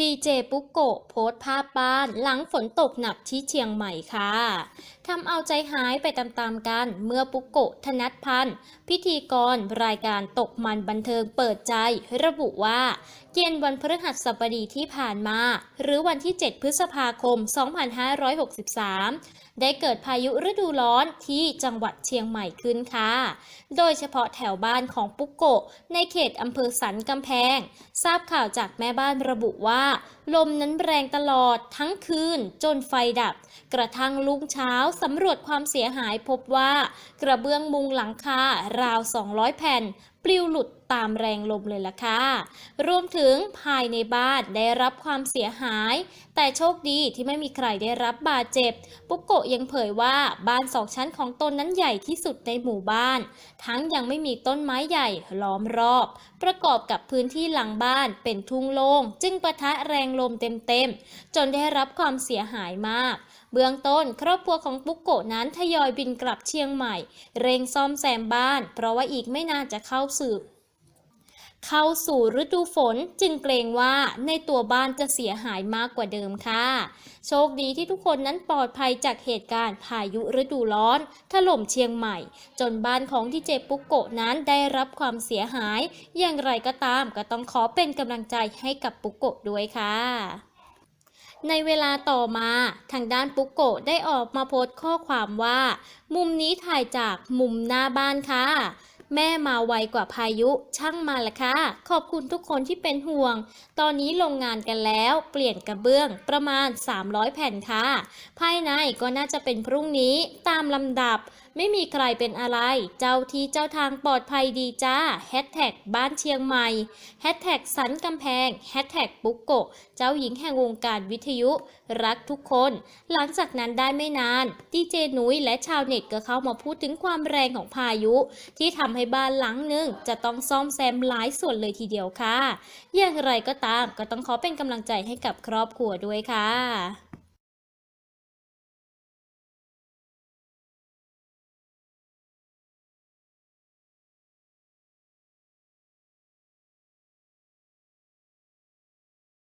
ดีเจปุ๊กโกะโพสภาพบ้านหลังฝนตกหนักที่เชียงใหม่ค่ะ ทำเอาใจหายไปตามๆกันเมื่อปุ๊กโกะธนัทพันธ์พิธีกรรายการตกมันบันเทิงเปิดใจ ระบุว่าเย็นวันพฤหัสบดีที่ผ่านมา หรือวันที่ 7 พฤษภาคม 2563 ได้เกิดพายุฤดูร้อนที่จังหวัดเชียงใหม่ขึ้นค่ะ โดยเฉพาะแถวบ้านของปุ๊กโกะในเขตอำเภอสันกำแพง ทราบข่าวจากแม่บ้านระบุว่า ลมนั้นแรงตลอดทั้งคืนจนไฟดับ กระทั่งลุงเช้าสำรวจความเสียหายพบว่า กระเบื้องมุงหลังคาราว 200 แผ่น ปลิวหลุดตามแรงลมเลยล่ะค่ะ รวมถึงภายในบ้านได้รับความเสียหาย แต่โชคดีที่ไม่มีใครได้รับบาดเจ็บ ปุ๊กโกะยังเผยว่าบ้านสองชั้นของตนนั้นใหญ่ที่สุดในหมู่บ้าน ทั้งยังไม่มีต้นไม้ใหญ่ล้อมรอบ ประกอบกับพื้นที่หลังบ้านเป็นทุ่งโล่งจึงประทะแรงลมเต็มๆ จนได้รับความเสียหายมาก เบื้องต้นครอบครัวของปุกโกะนั้นทยอยบินกลับเชียงใหม่ เร่งซ่อมแซมบ้าน เพราะว่าอีกไม่นานจะเข้าสู่เข้าสู่ฤดูฝนจึงเกรงว่าในตัวบ้านจะเสียหายมากกว่าเดิมค่ะ โชคดีที่ทุกคนนั้นปลอดภัยจากเหตุการณ์พายุฤดูร้อน ถล่มเชียงใหม่ จนบ้านของที่เจปุกโกะนั้นได้รับความเสียหาย อย่างไรก็ตามก็ต้องขอเป็นกำลังใจให้กับปุกโกะด้วยค่ะ ในเวลาต่อมาทางด้านปุกโกะได้ออกมาโพสต์ข้อความว่า มุมนี้ถ่ายจากมุมหน้าบ้านค่ะ แม่มาไวกว่าพายุช่างมาละค่ะ ขอบคุณทุกคนที่เป็นห่วง ตอนนี้ลงงานกันแล้ว เปลี่ยนกระเบื้องประมาณ 300 แผ่นค่ะ ภายในก็น่าจะเป็นพรุ่งนี้ตามลำดับไม่มีใครเป็นอะไร เจ้าที่เจ้าทางปลอดภัยดีจ้าแฮชแท็กบ้านเชียงใหม่แฮชแท็กสันกำแพงแฮชแท็กปุ๊กโกะเจ้าหญิงแห่งวงการวิทยุ รักทุกคน หลังจากนั้นได้ไม่นานดีเจนุ้ยและชาวเน็ตก็เข้ามาพูดถึงความแรงของพายุ ที่ทำให้บ้านหลังหนึ่งจะต้องซ่อมแซมหลายส่วนเลยทีเดียวค่ะ อย่างไรก็ตามก็ต้องขอเป็นกำลังใจให้กับครอบครัวด้วยค่ะ